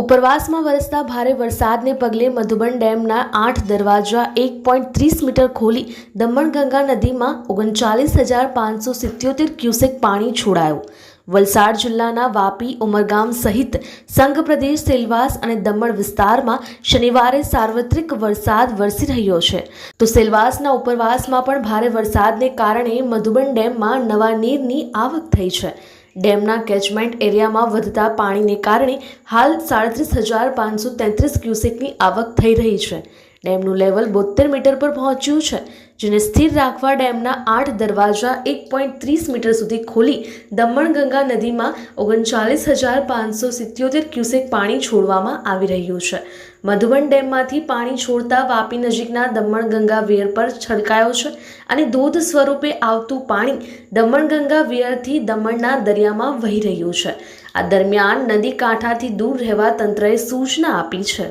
ઉપરવાસમાં વરસતા ભારે વરસાદને પગલે મધુબન ડેમના આઠ દરવાજા એક પોઈન્ટ ત્રીસ મીટર ખોલી દમણગંગા નદીમાં ઓગણચાલીસ હજાર પાંચસો સિત્યોતેર ક્યુસેક પાણી છોડાયું. વલસાડ જિલ્લાના વાપી, ઉમરગામ સહિત સંઘ પ્રદેશ, સેલવાસ અને દમણ વિસ્તારમાં શનિવારે સાર્વત્રિક વરસાદ વરસી રહ્યો છે. તો સેલવાસના ઉપરવાસમાં પણ ભારે વરસાદને કારણે મધુબન ડેમમાં નવા નીરની આવક થઈ છે. ડેમના કેચમેન્ટ એરિયામાં વધતા પાણીને કારણે હાલ સાડત્રીસ હજાર પાંચસો તેત્રીસ ક્યુસેકની આવક થઈ રહી છે. ડેમનું લેવલ બોતેર મીટર પર પહોંચ્યું છે. જેને સ્થિર રાખવા ડેમના આઠ દરવાજા એક પોઈન્ટ ત્રીસ મીટર સુધી ખોલી દમણગંગા નદીમાં ઓગણચાલીસ હજાર પાંચસો સિત્યોતેર ક્યુસેક પાણી છોડવામાં આવી રહ્યું છે. મધુબન ડેમમાંથી પાણી છોડતા વાપી નજીકના દમણગંગા વેર પર છલકાયો છે અને ધોધ સ્વરૂપે આવતું પાણી દમણગંગા વેરથી દમણના દરિયામાં વહી રહ્યું છે. આ દરમિયાન નદી કાંઠાથી દૂર રહેવા તંત્રએ સૂચના આપી છે.